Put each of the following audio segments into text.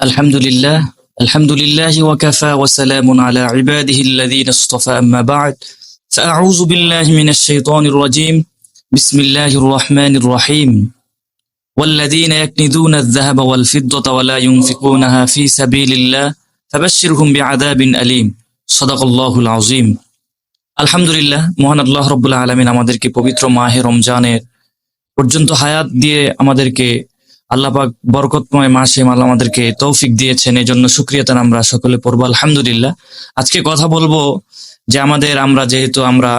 الحمد لله الحمد لله وكفى وسلام على عباده الذين اصطفى أما بعد فأعوذ بالله من الشيطان الرجيم بسم الله الرحمن الرحيم والذين يكنزون الذهب والفضة ولا ينفقونها في سبيل الله فبشرهم بعذاب أليم صدق الله العظيم আলহামদুলিল্লাহ মহান আল্লাহ রব্বুল্লাহ আলমিন আমাদেরকে পবিত্র মাহে রমজানের পর্যন্ত হায়াত দিয়ে আমাদেরকে আল্লাহ পাক বরকতময় মাসে আল্লাহ আমাদেরকে তৌফিক দিয়েছেন এই জন্য সুক্রিয়তান আমরা সকলে পড়ব, আলহামদুলিল্লাহ। আজকে কথা বলব যে আমাদের আমরা যেহেতু আমরা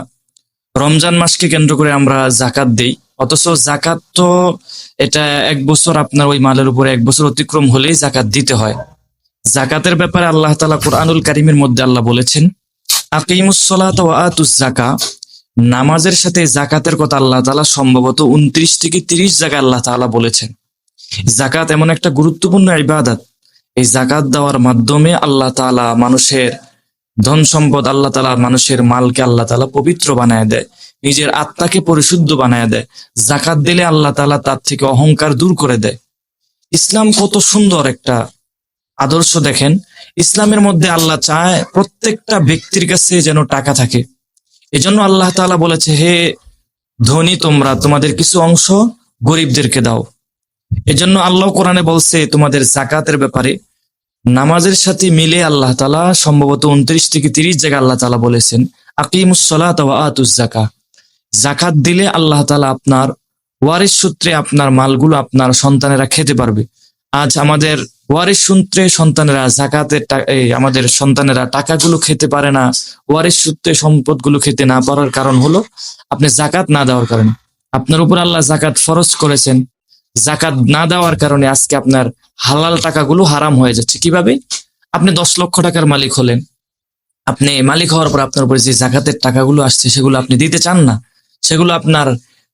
রমজান মাসকে কেন্দ্র করে আমরা জাকাত দেই, অথচ জাকাত তো এটা এক বছর আপনার ওই মালের উপরে এক বছর অতিক্রম হলেই জাকাত দিতে হয়। জাকাতের ব্যাপারে আল্লাহ তালা কোরআনুল কারিমের মধ্যে আল্লাহ বলেছেন জাকা নামাজের সাথে জাকাতের কথা আল্লাহ তালা সম্ভবত উনত্রিশ থেকে তিরিশ জায়গায় আল্লাহ তাআলা বলেছেন। জাকাত এমন একটা গুরুত্বপূর্ণ ইবাদত। এই জাকাত দেওয়ার মাধ্যমে আল্লাহ তাআলা মানুষের ধন সম্পদ, আল্লাহ তালা মানুষের মালকে আল্লাহ তাআলা পবিত্র বানায় দেয়, নিজের আত্মাকে পরিশুদ্ধ বানায় দেয়। জাকাত দিলে আল্লাহ তাআলা তার থেকে অহংকার দূর করে দেয়। ইসলাম কত সুন্দর একটা আদর্শ দেখেন। ইসলামের মধ্যে আল্লাহ চায় প্রত্যেকটা ব্যক্তির কাছে যেন টাকা থাকে। এজন্য আল্লাহ তাআলা বলেছে, হে ধনী তোমরা, তোমাদের কিছু অংশ গরিবদেরকে দাও। এজন্য আল্লাহ কোরআনে বলছে, তোমাদের জাকাতের ব্যাপারে নামাজের সাথে মিলে আল্লাহ তালা সম্ভবত উনত্রিশ থেকে তিরিশ জায়গা আল্লাহ তালা বলেছেন আতুস জাকা জাকাত দিলে আল্লাহ তালা আপনার ওয়ারিস সূত্রে আপনার মালগুলো আপনার সন্তানেরা খেতে পারবে। আজ আমাদের ওয়ারিস সূত্রে সন্তানেরা জাকাতের আমাদের সন্তানেরা টাকাগুলো খেতে পারে না ওয়ারিস সূত্রে সম্পদগুলো খেতে না পারার কারণ হলো, আপনি জাকাত না দেওয়ার কারণে। আপনার উপর আল্লাহ জাকাত ফরজ করেছেন। জাকাত না দেওয়ার কারণে আজকে আপনার হালাল টাকাগুলো হারাম হয়ে যাচ্ছে। কীভাবে? আপনি দশ লক্ষ টাকার মালিক হলেন। আপনি মালিক হওয়ার পর আপনার উপরে যে জাকাতের টাকাগুলো আসছে, সেগুলো আপনি দিতে চান না। সেগুলো আপনার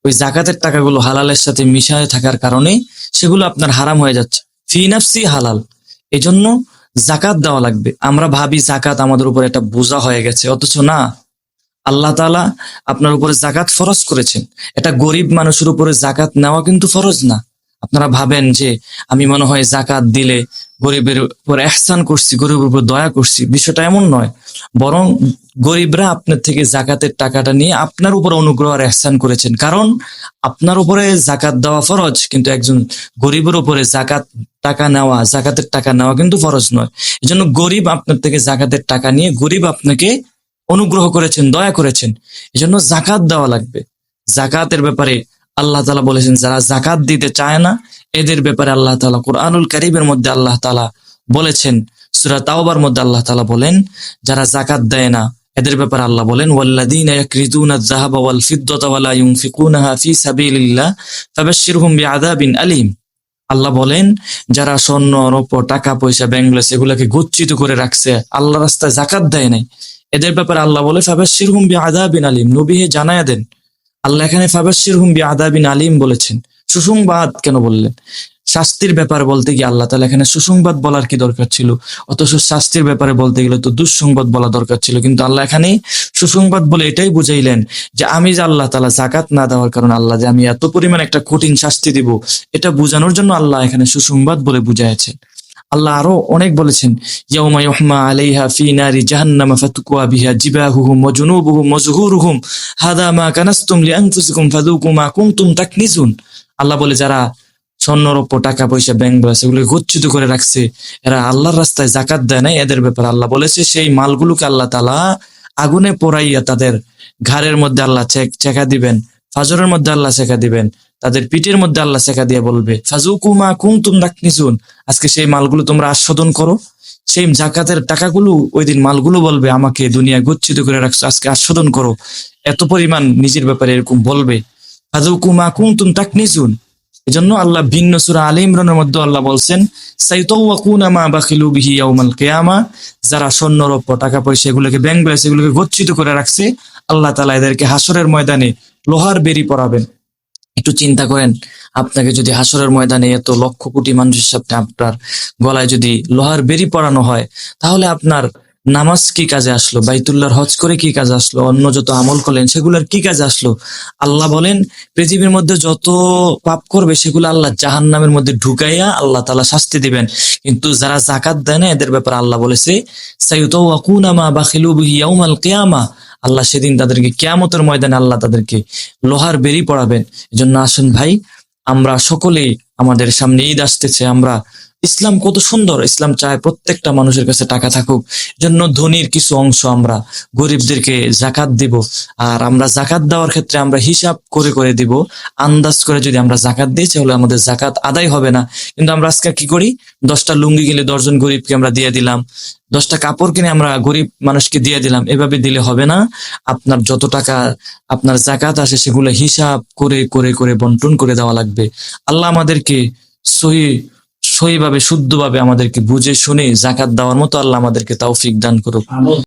ওই জাকাতের টাকাগুলো হালালের সাথে মিশায় থাকার কারণে সেগুলো আপনার হারাম হয়ে যাচ্ছে। ফি নাফসি হালাল। এজন্য জাকাত দেওয়া লাগবে। আমরা ভাবি জাকাত আমাদের উপর একটা বোঝা হয়ে গেছে। অথচ না আল্লাহ তাআলা আপনার উপরে জাকাত ফরজ করেছেন। এটা গরিব মানুষের উপরে জাকাত নেওয়া কিন্তু ফরজ না। আপনারা ভাবেন যে আমি মনে হয় জাকাত দিলে গরিবের উপর এহসান করছি, গরিবের উপর দয়া করছি। বিষয়টা এমন নয়। বরং গরিবরা আপনার থেকে জাকাতের টাকাটা নিয়ে আপনার উপর অনুগ্রহ আর এহসান করেছেন। কারণ আপনার উপরে জাকাত দেওয়া ফরজ, কিন্তু একজন গরিবের উপরে জাকাত টাকা নেওয়া জাকাতের টাকা নেওয়া কিন্তু ফরজ নয়। এজন্য গরিব আপনার থেকে জাকাতের টাকা নিয়ে গরিব আপনাকে অনুগ্রহ করেছেন, দয়া করেছেন। এজন্য জাকাত দেওয়া লাগবে। জাকাতের ব্যাপারে আল্লাহ তালা বলেছেন, যারা জাকাত দিতে চায় না, এদের ব্যাপারে আল্লাহ তালা কোরআনুল কারিমের মধ্যে আল্লাহ তালা বলেছেন, সুরা তাওবার মধ্যে আল্লাহ তালা বলেন, যারা জাকাত দেয় না, এদের ব্যাপারে আল্লাহ বলেন, ওয়াল্লাযীনা ইয়াকরিদুনা আয-যাহাবা ওয়াল ফিদ্দাতা ওয়া লা ইউনফিকুনাহা ফি সাবিলিল্লাহ ফাবাশশিরহুম বিআযাবিন আলীম। আল্লাহ বলেন, যারা স্বর্ণ, রৌপ্য, টাকা, পয়সা ব্যাংকলেস এগুলোকে গচ্ছিত করে রাখছে আল্লাহ রাস্তায় জাকাত দেয় নাই এদের ব্যাপারে আল্লাহ বলে, ফাবাশশিরহুম বিআযাবিন আলীম। নবী হে জানায়া দেন। আল্লাহ এখানে ফাবাশশিরহুম বিআযাবিন আলিম বলেছেন। সুসংবাদ কেন বললেন? শাস্তির ব্যাপারে বলতে গিয়ে আল্লাহ তাআলা এখানে সুসংবাদ বলার কি দরকার ছিল? অথচ শাস্তির ব্যাপারে বলতে গেলে তো দুঃসংবাদ বলা দরকার ছিল। কিন্তু আল্লাহ এখানে সুসংবাদ বলে এটাই বুঝাইলেন যে আমি যে আল্লাহ তালা জাকাত না দেওয়ার কারণে আল্লাহ যে আমি এত পরিমাণ একটা কঠিন শাস্তি দিব, এটা বোঝানোর জন্য আল্লাহ এখানে সুসংবাদ বলে বুঝাইছেন আল্লাহ আরও অনেক বলেছেন ফাতুকুয়া বিহা আল্লাহ বলে, যারা স্বর্ণরৌপ্য টাকা পয়সা, ব্যাংক ব্যাস এগুলো গচ্ছিত করে রাখছে, এরা আল্লাহর রাস্তায় জাকাত দেয় নাই এদের ব্যাপারে আল্লাহ বলেছে, সেই মালগুলোকে আল্লাহ তালা আগুনে পোড়াইয়া তাদের ঘাড়ের মধ্যে আল্লাহ চেকা দিবেন, ফাজরের মধ্যে আল্লাহ চেকা দিবেন। তাদের পিঠের মধ্যে আল্লাহ চেকা দিয়ে বলবে ফাজুকুমা কুনতুম তাকনিজুন আজকে সেই মালগুলো তোমরা আস্বাদন করো। সেই জাকাতের টাকাগুলো ওই দিন মালগুলো বলবে, আমাকে দুনিয়া গচ্ছিত করে রাখছো, আজকে আস্বাদন করো। এত পরিমাণ নিজের ব্যাপারে এরকম বলবে ফাজুকুমা কুনতুম তাকনিজুন এজন্য আল্লাহ ভিন্ন সূরা আলে ইমরানের মধ্যে আল্লাহ বলছেন যারা স্বর্ণরৌপ্য টাকা পয়সা এগুলোকে ব্যাংক ব্যালেন্স এগুলোকে গচ্ছিত করে রাখছে, আল্লাহ তাআলা এদেরকে হাসরের ময়দানে লোহার বেরি পরাবেন। একটু চিন্তা করেন, আপনাকে যদি হাসরের ময়দানে এত লক্ষ কোটি মানুষের সামনে আপনার গলায় যদি লোহার বেরি পড়ানো হয়, তাহলে আপনার নামাজ কি কাজে আসলো? বাইতুল্লাহর হজ করে কি কাজে আসলো? অন্য যত আমল করলেন, সেগুলোর কি কাজে আসলো? আল্লাহ বলেন, পৃথিবীর মধ্যে যত পাপ করবে, সেগুলো আল্লাহ জাহান নামের মধ্যে ঢুকাইয়া আল্লাহ তালা শাস্তি দিবেন। কিন্তু যারা জাকাত দেয় না, এদের ব্যাপারে আল্লাহ বলেছে সাইউতাকুনামা বা খিলুবিহি কিয়ামা। আল্লাহ সেদিন তাদেরকে কেয়ামতের ময়দানে আল্লাহ তাদেরকে লোহার বেরি পড়াবেন এজন্য আসুন ভাই, আমরা সকলেই আমাদের সামনে ঈদ আসতেছে, আমরা ইসলাম কত সুন্দর। ইসলাম চায় প্রত্যেকটা মানুষের কাছে টাকা থাকুক। জন্য ধনীর কিছু অংশ আমরা গরিবদেরকে জাকাত দিব। আর আমরা জাকাত দেওয়ার ক্ষেত্রে আমরা হিসাব করে করে দিব। আন্দাজ করে যদি আমরা জাকাত দিই, তাহলে আমাদের জাকাত আদায় হবে না। কিন্তু আমরা আজকে কি করি? দশটা লুঙ্গি কিনে দশজন গরিবকে আমরা দিয়ে দিলাম। দশটা কাপড় কিনে আমরা গরিব মানুষকে দিয়ে দিলাম। এভাবে দিলে হবে না। আপনার যত টাকা আপনার জাকাত আসে, সেগুলো হিসাব করে করে করে বন্টন করে দেওয়া লাগবে। আল্লাহ আমাদেরকে সহি সহিভাবে শুদ্ধভাবে আমাদেরকে বুঝে শুনে জাকাত দেওয়ার মতো আল্লাহ আমাদেরকে তৌফিক দান করুক।